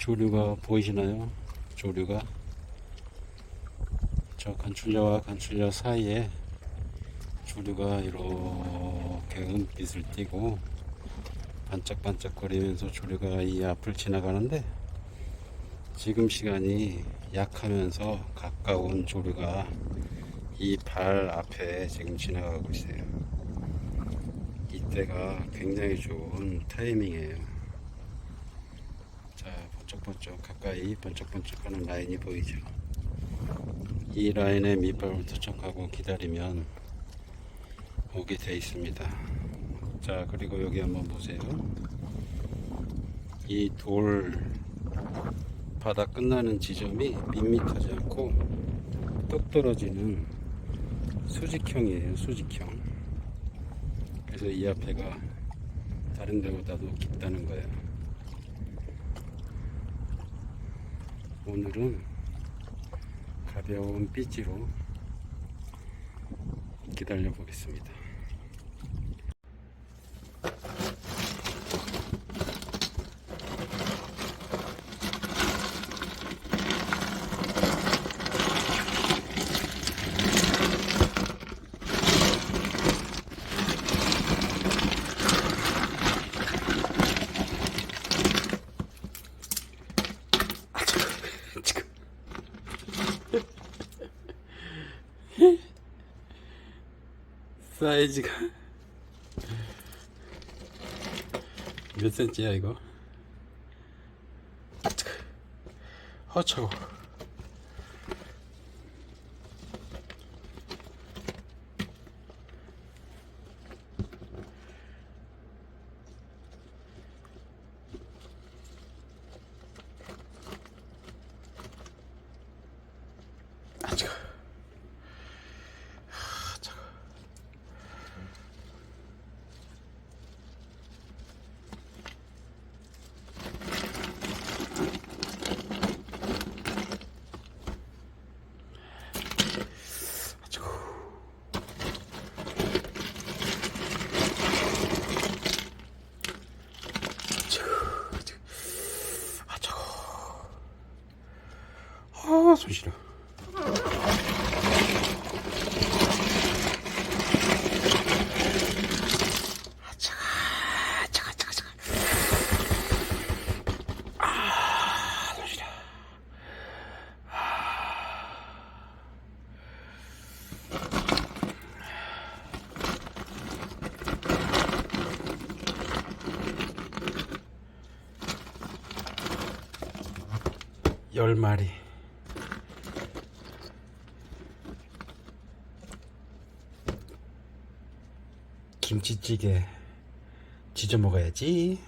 조류가 보이시나요? 조류가 저 간출려와 간출려 사이에 조류가 이렇게 은빛을 띠고 반짝반짝거리면서 조류가 이 앞을 지나가는데 지금 시간이 약하면서 가까운 조류가 이 발 앞에 지금 지나가고 있어요. 이때가 굉장히 좋은 타이밍이에요. 자, 번쩍번쩍 가까이 번쩍번쩍하는 라인이 보이죠. 이 라인에 밑밥을 도착하고 기다리면 오게 돼 있습니다. 자, 그리고 여기 한번 보세요. 이 돌 바닥 끝나는 지점이 밋밋하지 않고 뚝 떨어지는 수직형이에요, 수직형. 그래서 이 앞에가 다른 데보다도 깊다는 거예요. 오늘은 가벼운 삐지로 기다려 보겠습니다. 지금 사이즈가 몇 센치야 이거? 아 차고. 아 차고. 아 차고. 아 차고. 아 차고. 아손 시려. 아 차가 차가 차가 차가. 아손 시려. 열 마리. 김치찌개 지져 먹어야지.